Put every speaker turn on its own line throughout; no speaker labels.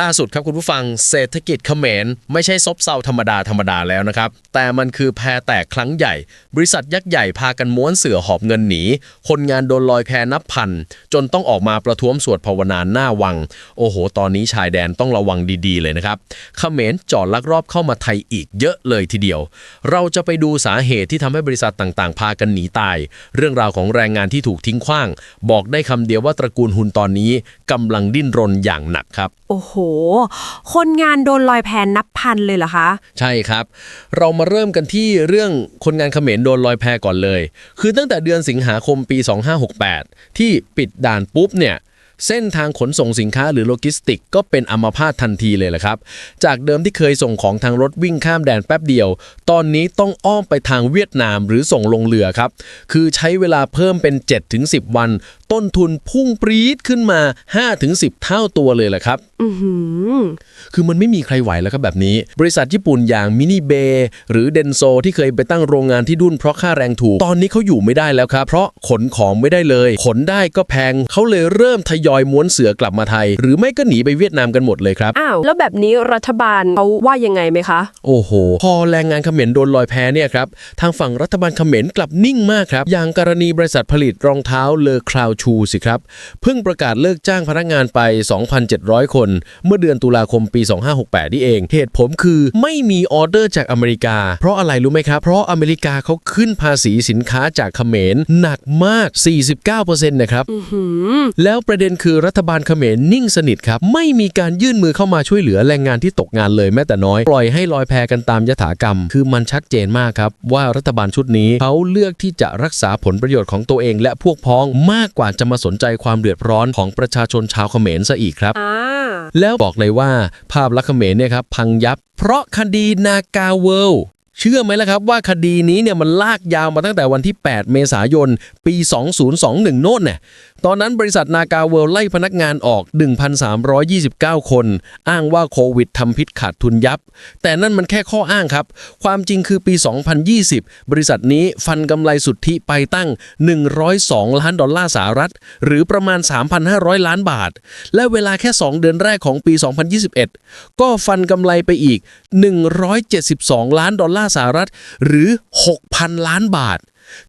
ล่าสุดครับคุณผู้ฟังเศรษฐกิจเขมร ไม่ใช่ซบเซาธรรมดาธรรมดาแล้วนะครับ แต่มันคือแพแตกครั้งใหญ่ บริษัทยักษ์ใหญ่พากันม้วนเสือหอบเงินหนี คนงานโดนลอยแพนับพัน จนต้องออกมาประท้วงสวดภาวนาหน้าวัง โอ้โห ตอนนี้ชายแดนต้องระวังดีๆเลยนะครับเขมรจอดลักลอบเข้ามาไทยอีกเยอะเลยทีเดียว เราจะไปดูสาเหตุที่ทำให้บริษัทต่างๆ พากันหนีตาย เรื่องราวของแรงงานที่ถูกทิ้งขว้าง บอกได้คำเดียวว่าตระกูลหุนตอนนี้กำลังดิ้นรนอย่างหนักครับ
โอ้โหคนงานโดนลอยแพนับพันเลยเหรอคะ
ใช่ครับ เรามาเริ่มกันที่เรื่องคนงานเขมรโดนลอยแพก่อนเลย คือตั้งแต่เดือนสิงหาคมปี 2568 ที่ปิดด่านปุ๊บเนี่ยเส้นทางขนส่งสินค้าหรือโลจิสติก ก็เป็นอัมพาตทันทีเลยแหละครับ จากเดิมที่เคยส่งของทางรถวิ่งข้ามแดนแป๊บเดียว ตอนนี้ต้องอ้อมไปทางเวียดนามหรือส่งลงเรือครับ คือใช้เวลาเพิ่มเป็น 7-10 วัน ต้นทุนพุ่งปรี๊ดขึ้นมา 5-10 เท่าตัวเลยแหละครับ
อือหือ
คือมันไม่มีใครไหวแล้วครับแบบนี้ บริษัทญี่ปุ่นอย่างมินิเบหรือเดนโซที่เคยไปตั้งโรงงานที่ดุนเพราะค่าแรงถูก ตอนนี้เขาอยู่ไม่ได้แล้วครับ เพราะขนของไม่ได้เลย ขนได้ก็แพงเขาเลยเริ่มทยอยม้วนเสือกลับมาไทย หรือไม่ก็หนีไปเวียดนามกันหมดเลยครับ
อ้าวแล้วแบบนี้รัฐบาลเขาว่ายังไงไหมคะ
โอ้โห พอแรงงานเขมรโดนลอยแพเนี่ยครับทางฝั่งรัฐบาลเขมรกลับนิ่งมากครับอย่างกรณีบริษัทผลิตรองเท้าเลอคราวชูสิครับ เพิ่งประกาศเลิกจ้างพนักงานไป 2,700 คน เมื่อเดือนตุลาคมปี 2568 นี่เอง เหตุผลคือไม่มีออเดอร์จากอเมริกา เพราะอะไรรู้ไหมครับ เพราะอเมริกาเขาขึ้นภาษีสินค้าจากเขมรหนักมาก 49%นะครับแล้วประเด็นคือรัฐบาลเขมรนิ่งสนิทครับ ไม่มีการยื่นมือเข้ามาช่วยเหลือแรงงานที่ตกงานเลยแม้แต่น้อย ปล่อยให้ลอยแพกันตามยถากรรม คือมันชัดเจนมากครับ ว่ารัฐบาลชุดนี้เขาเลือกที่จะรักษาผลประโยชน์ของตัวเองและพวกพ้องมากกว่าจะมาสนใจความเดือดร้อนของประชาชนชาวเขมรซะอีกครับ
อ่า
แล้วบอกเลยว่าภาพลักษณ์เขมรเนี่ยครับพังยับ เพราะคดีนากาเวิลด์ เชื่อไหมล่ะครับว่าคดีนี้เนี่ยมันลากยาวมาตั้งแต่วันที่ 8 เมษายน ปี 2021 โน่นเนี่ยตอนนั้นบริษัทนากาเวิลไล่พนักงานออก 1,329 คน อ้างว่าโควิดทำพิษขาดทุนยับ แต่นั่นมันแค่ข้ออ้างครับ ความจริงคือปี 2020 บริษัทนี้ฟันกำไรสุทธิไปตั้ง 102 ล้านดอลลาร์สหรัฐ หรือประมาณ 3,500 ล้านบาท และเวลาแค่ 2 เดือนแรกของปี 2021 ก็ฟันกำไรไปอีก 172 ล้านดอลลาร์สหรัฐหรือ 6,000 ล้านบาท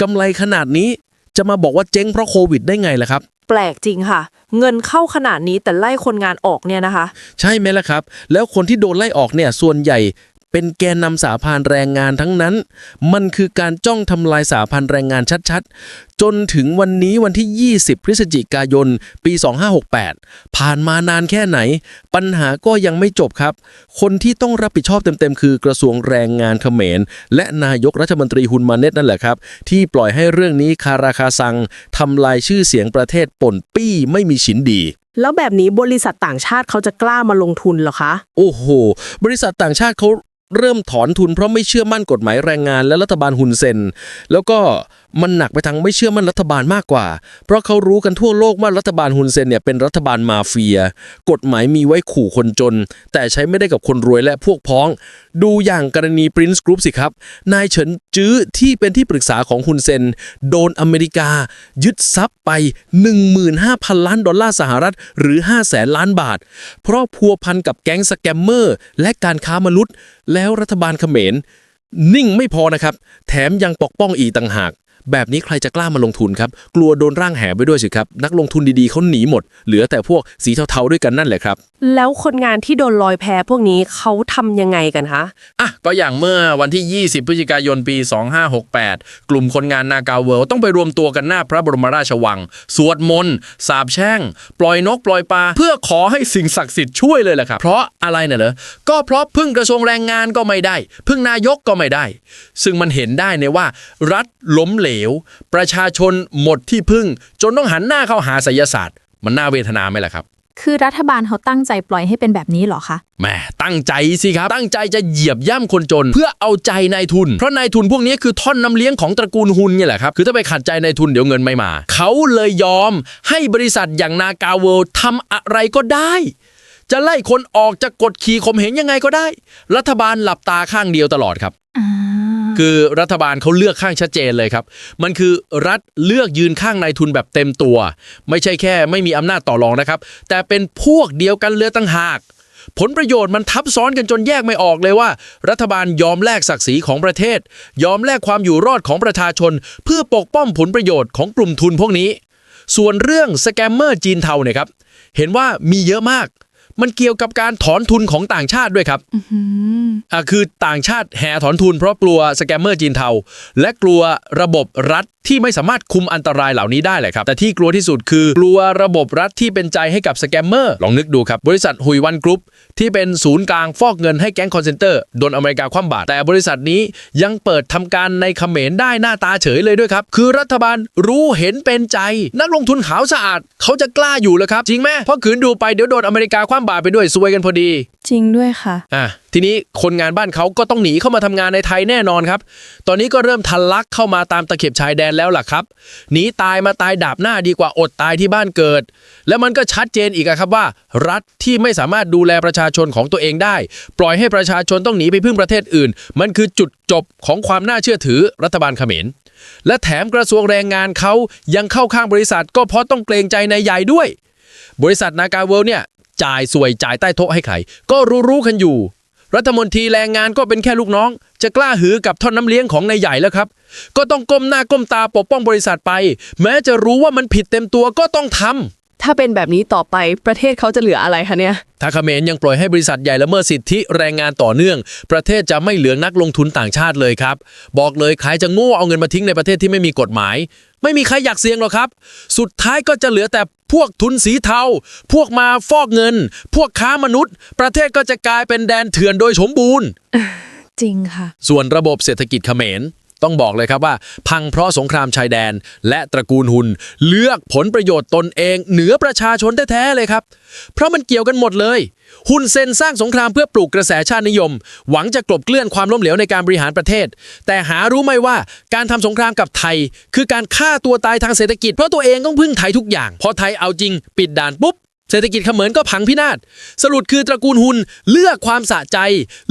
กำไรขนาดนี้จะมาบอกว่าเจ๊งเพราะโควิดได้ไงล่ะครับ
แปลกจริงค่ะ เงินเข้าขนาดนี้แต่ไล่คนงานออกเนี่ยนะคะ
ใช่ไหมล่ะครับ แล้วคนที่โดนไล่ออกเนี่ยส่วนใหญ่ เป็นแกนนำสาพานแรงงานทั้งนั้น มันคือการจ้องทำลายสาพานแรงงานชัดๆ จนถึงวันนี้วันที่ 20 พฤศจิกายน ปี 2568 ผ่านมานานแค่ไหน ปัญหาก็ยังไม่จบครับ คนที่ต้องรับผิดชอบเต็มๆ คือกระทรวงแรงงานเขมร และนายกรัฐมนตรีฮุนมาเน็ตนั่นแหละครับ ที่ปล่อยให้เรื่องนี้คาราคาซังทำลายชื่อเสียงประเทศป่นปี้ไม่มีฉินดี
แล้วแบบนี้บริษัทต่างชาติเขาจะกล้ามาลงทุนเหรอคะ
โอ้โห บริษัทต่างชาติเขา เริ่มถอนทุนเพราะไม่เชื่อมั่นกฎหมายแรงงานและรัฐบาลฮุนเซน แล้วก็มันหนักไปทางไม่เชื่อมั่นรัฐบาลมากกว่า เพราะเขารู้กันทั่วโลกว่ารัฐบาลฮุนเซนเนี่ยเป็นรัฐบาลมาเฟีย กฎหมายมีไว้ขู่คนจน แต่ใช้ไม่ได้กับคนรวยและพวกพ้อง ดูอย่างกรณี Prince Group สิครับ นายเฉินจื้อที่เป็นที่ปรึกษาของฮุนเซน โดนอเมริกา ยึดทรัพย์ไป 15,000 ล้านดอลลาร์สหรัฐหรือ 5 0 0แสนล้านบาท เพราะพัวพันกับแก๊งสแกมเมอร์และการค้ามนุษย์แล้แล้วรัฐบาลเขมร นิ่งไม่พอนะครับ แถมยังปกป้องอีต่างหาก แบบนี้ใครจะกล้ามาลงทุนครับ กลัวโดนร่างแหไปด้วยสิครับ นักลงทุนดีๆเขาหนีหมด เหลือแต่พวกสีเทาๆด้วยกันนั่นแหละครับ
แล้วคนงานที่โดนลอยแพพวกนี้เขาทำยังไงกันคะ
อะก็อย่างเมื่อวันที่ 20 พฤศจิกายนปี 2568 กลุ่มคนงานนากาเวิลด์ต้องไปรวมตัวกันหน้าพระบรมราชวัง สวดมนต์สาบแช่ง ปล่อยนกปล่อยปลาเพื่อขอให้สิ่งศักดิ์สิทธิ์ช่วยเลยแหละครับ เพราะอะไรเนี่ยเหรอก็เพราะพึ่งกระทรวงแรงงานก็ไม่ได้ พึ่งนายกก็ไม่ได้ ซึ่งมันเห็นได้ในว่า รัฐล้มเหลว ประชาชนหมดที่พึ่ง จนต้องหันหน้าเข้าหาไสยศาสตร์ มันน่าเวทนาไหมล่ะครับ
คือรัฐบาลเขาตั้งใจปล่อยให้เป็นแบบนี้เหรอคะ
แหม่ตั้งใจสิครับ ตั้งใจจะเหยียบย่ำคนจน เพื่อเอาใจนายทุน เพราะนายทุนพวกนี้คือท่อนน้ำเลี้ยงของตระกูลฮุนเนี่ยแหละครับ คือถ้าไปขัดใจนายทุนเดี๋ยวเงินไม่มา เขาเลยยอมให้บริษัทอย่างนากาเวิลด์ทำอะไรก็ได้ จะไล่คนออกจะกดขี่ข่มเหงยังไงก็ได้ รัฐบาลหลับตาข้างเดียวตลอดครับ
อ่า
คือรัฐบาลเขาเลือกข้างชัดเจนเลยครับ มันคือรัฐเลือกยืนข้างนายทุนแบบเต็มตัว ไม่ใช่แค่ไม่มีอำนาจต่อรองนะครับ แต่เป็นพวกเดียวกันเลยตั้งหาก
ผลประโยชน์มันทับซ้อนกันจนแยกไม่ออกเลยว่า รัฐบาลยอมแลกศักดิ์ศรีของประเทศ ยอมแลกความอยู่รอดของประชาชน เพื่อปกป้องผลประโยชน์ของกลุ่มทุนพวกนี้ ส่วนเรื่องสแกมเมอร์จีนเทาเนี่ยครับเห็นว่ามีเยอะมาก มันเกี่ยวกับการถอนทุนของต่างชาติด้วยครับอ่าคือต่างชาติแห่ถอนทุนเพราะกลัวสแกมเมอร์จีนเทา และกลัวระบบรัฐที่ไม่สามารถคุมอันตรายเหล่านี้ได้แหละครับ แต่ที่กลัวที่สุดคือกลัวระบบรัฐที่เป็นใจให้กับสแกมเมอร์ ลองนึกดูครับ บริษัทหุยวันกรุ๊ปที่เป็นศูนย์กลางฟอกเงินให้แก๊งคอนเซนเตอร์โดนอเมริกาคว่ำบาตรแต่บริษัทนี้ยังเปิดทำการในเขมรได้หน้าตาเฉยเลยด้วยครับ คือรัฐบาลรู้เห็นเป็นใจ นักลงทุนขาวสะอาด เขาจะกล้าอยู่เหรอครับ จริงไหมเพราะขืนดูไปเดี๋ยวโดนอเมริกาคว่ำบาตรไปด้วยซวยกันพอดี
จริงด้วยค่ะ
อะทีนี้คนงานบ้านเขาก็ต้องหนีเข้ามาทำงานในไทยแน่นอนครับ ตอนนี้ก็เริ่มทะลักเข้ามาตามตะเข็บชายแดนแล้วล่ะครับ หนีตายมาตายดาบหน้าดีกว่าอดตายที่บ้านเกิด แล้วมันก็ชัดเจนอีกอะครับว่า รัฐที่ไม่สามารถดูแลประชาชนของตัวเองได้ ปล่อยให้ประชาชนต้องหนีไปพึ่งประเทศอื่น มันคือจุดจบของความน่าเชื่อถือรัฐบาลเขมร และแถมกระทรวงแรงงานเขายังเข้าข้างบริษัท ก็เพราะต้องเกรงใจนายใหญ่ด้วย บริษัทนากาเวิลด์เนี่ย จ่ายสวยจ่ายใต้โต๊ะให้ใคร ก็รู้ๆกันอยู่ รัฐมนตรีแรงงานก็เป็นแค่ลูกน้อง จะกล้าหือกับท่อนน้ำเลี้ยงของนายใหญ่แล้วครับ ก็ต้องก้มหน้าก้มตาปกป้องบริษัทไป แม้จะรู้ว่ามันผิดเต็มตัวก็ต้องทำ
ถ้าเป็นแบบนี้ต่อไปประเทศเขาจะเหลืออะไรคะเนี่ย
ถ้าเขมรยังปล่อยให้บริษัทใหญ่ละเมิดสิทธิแรงงานต่อเนื่อง ประเทศจะไม่เหลือนักลงทุนต่างชาติเลยครับ บอกเลยใครจะโง่เอาเงินมาทิ้งในประเทศที่ไม่มีกฎหมาย ไม่มีใครอยากเสี่ยงหรอกครับ สุดท้ายก็จะเหลือแต่ พวกทุนสีเทา พวกมาฟอกเงิน พวกค้ามนุษย์ ประเทศก็จะกลายเป็นแดนเถื่อนโดยสมบูรณ์
จริงค่ะ
ส่วนระบบเศรษฐกิจเขมร ต้องบอกเลยครับว่า พังเพราะสงครามชายแดน และตระกูลหุนเลือกผลประโยชน์ตนเอง เหนือประชาชนแท้ๆเลยครับ เพราะมันเกี่ยวกันหมดเลยหุนเซนสร้างสงครามเพื่อปลูกกระแสชาตินิยม หวังจะกลบเกลื่อนความล้มเหลวในการบริหารประเทศ แต่หารู้ไหมว่าการทำสงครามกับไทย คือการฆ่าตัวตายทางเศรษฐกิจเพราะตัวเองต้องพึ่งไทยทุกอย่างพอไทยเอาจริง ปิดด่านปุ๊บ เศรษฐกิจเขมรก็พังพินาศ สรุปคือตระกูลหุนเลือกความสะใจ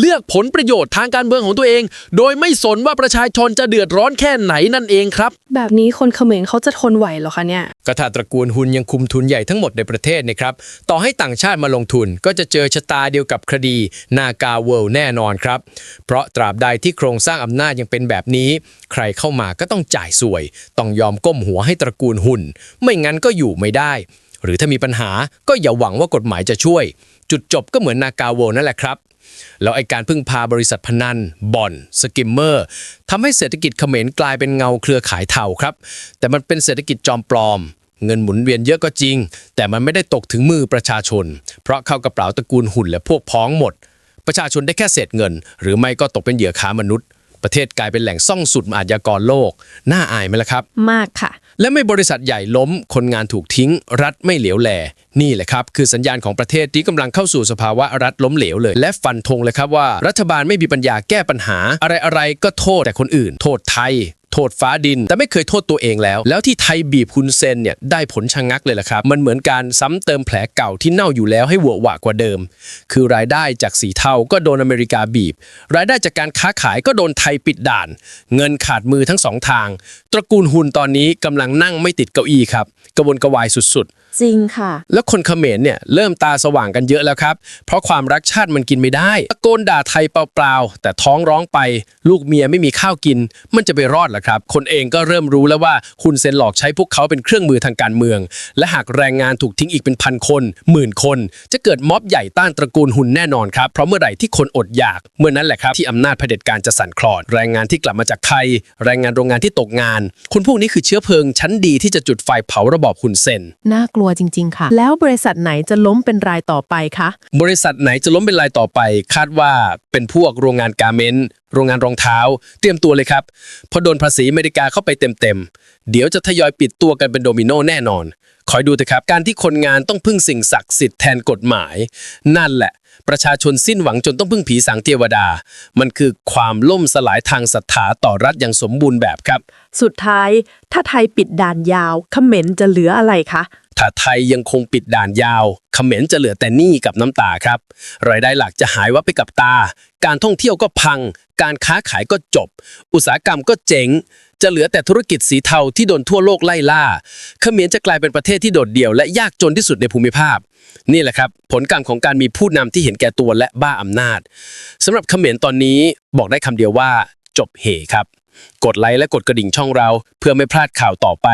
เลือกผลประโยชน์ทางการเมืองของตัวเอง โดยไม่สนว่าประชาชนจะเดือดร้อนแค่ไหนนั่นเองครับ
แบบนี้คนเขมรเขาจะทนไหวเหรอคะเนี่ย
ก็ถ้าตระกูลหุนยังคุมทุนใหญ่ทั้งหมดในประเทศนะครับ ต่อให้ต่างชาติมาลงทุนก็จะเจอชะตาเดียวกับคดีนากาเวิลด์แน่นอนครับ เพราะตราบใดที่โครงสร้างอำนาจยังเป็นแบบนี้ ใครเข้ามาก็ต้องจ่ายสวย ต้องยอมก้มหัวให้ตระกูลหุนไม่งั้นก็อยู่ไม่ได้ หรือถ้ามีปัญหาก็อย่าหวังว่ากฎหมายจะช่วย จุดจบก็เหมือนนากาเวิลด์นั่นแหละครับ แล้วไอการพึ่งพาบริษัทพนัน บ่อน สกิมเมอร์ทำให้เศรษฐกิจเขมรกลายเป็นเงาเครือข่ายเทาครับ แต่มันเป็นเศรษฐกิจจอมปลอม เงินหมุนเวียนเยอะก็จริง แต่มันไม่ได้ตกถึงมือประชาชน เพราะเข้ากระเป๋าตระกูลหุ่นและพวกพ้องหมด ประชาชนได้แค่เศษเงิน หรือไม่ก็ตกเป็นเหยื่อค้ามนุษย์ ประเทศกลายเป็นแหล่งซ่องสุดอาชญากรโลก น่าอายไหมล่ะครับ
มากค่ะ
และไม่บริษัทใหญ่ล้ม คนงานถูกทิ้ง รัฐไม่เหลียวแล นี่แหละครับ คือสัญญาณของประเทศที่กำลังเข้าสู่สภาวะรัฐล้มเหลวเลย และฟันธงเลยครับว่า รัฐบาลไม่มีปัญญาแก้ปัญหา อะไรอะไรๆก็โทษแต่คนอื่น โทษไทย โทษฟ้าดิน แต่ไม่เคยโทษตัวเองแล้ว แล้วที่ไทยบีบคุณเซนเนี่ยได้ผลชะงักเลยล่ะครับ มันเหมือนการซ้ำเติมแผลเก่าที่เน่าอยู่แล้วให้หวอะหวะกว่าเดิม คือรายได้จากสีเทาก็โดนอเมริกาบีบ รายได้จากการค้าขายก็โดนไทยปิดด่าน เงินขาดมือทั้งสองทาง ตระกูลหุนตอนนี้กำลังนั่งไม่ติดเก้าอี้ครับกระวนกระวายสุด
จริงค่ะ
ๆแล้วคนเขมรเนี่ยเริ่มตาสว่างกันเยอะแล้วครับ เพราะความรักชาติมันกินไม่ได้ตะโกนด่าไทยเปล่าๆ แต่ท้องร้องไป ลูกเมียไม่มีข้าวกิน มันจะไปรอดเหรอครับ คนเองก็เริ่มรู้แล้วว่าคุณเซนหลอกใช้พวกเขาเป็นเครื่องมือทางการเมือง และหากแรงงานถูกทิ้งอีกเป็นพันคนหมื่นคน จะเกิดม็อบใหญ่ต้านตระกูลหุ่นแน่นอนครับเพราะเมื่อไหร่ที่คนอดอยาก เมื่อนั้นแหละครับที่อำนาจเผด็จการจะสั่นคลอนแรงงานที่กลับมาจากไทย แรงงานโรงงานที่ตกงาน คนพวกนี้คือเชื้อเพลิงชั้นดีที่จะจุดไฟเผาระบอบคุณเซน
น่ากลัวจริง ๆ ค่ะ แล้วบริษัทไหนจะล้มเป็นรายต่อไปคะ
บริษัทไหนจะล้มเป็นรายต่อไป คาดว่าเป็นพวกโรงงานการเมนต์โรงงานรองเท้า เตรียมตัวเลยครับเพอโดนภาษีอเมริกาเข้าไปเต็มๆเดี๋ยวจะทยอยปิดตัวกันเป็นโดมิโนแน่นอน คอยดูเถอะครับ การที่คนงานต้องพึ่งสิ่งศักดิ์สิทธิ์แทนกฎหมาย นั่นแหละ ประชาชนสิ้นหวังจนต้องพึ่งผีสางเทวดา มันคือความล่มสลายทางศรัทธาต่อรัฐอย่างสมบูรณ์แบบครับ
สุดท้ายถ้าไทยปิดด่านยาวเขมรจะเหลืออะไรคะ
ถ้าไทยยังคงปิดด่านยาวเขมรจะเหลือแต่หนี้กับน้ำตาครับ รายได้หลักจะหายวับไปกับตา การท่องเที่ยวก็พัง การค้าขายก็จบ อุตสาหกรรมก็เจ๊งจะเหลือแต่ธุรกิจสีเทาที่โดนทั่วโลกไล่ล่า เขมรจะกลายเป็นประเทศที่โดดเดี่ยวและยากจนที่สุดในภูมิภาค นี่แหละครับ ผลกรรมของการมีผู้นำที่เห็นแก่ตัวและบ้าอำนาจสำหรับเขมรตอนนี้บอกได้คำเดียวว่า จบเหครับ กดไลค์และกดกระดิ่งช่องเรา เพื่อไม่พลาดข่าวต่อไป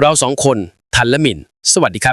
เราสองคน ทันละมิน สวัสดีครับ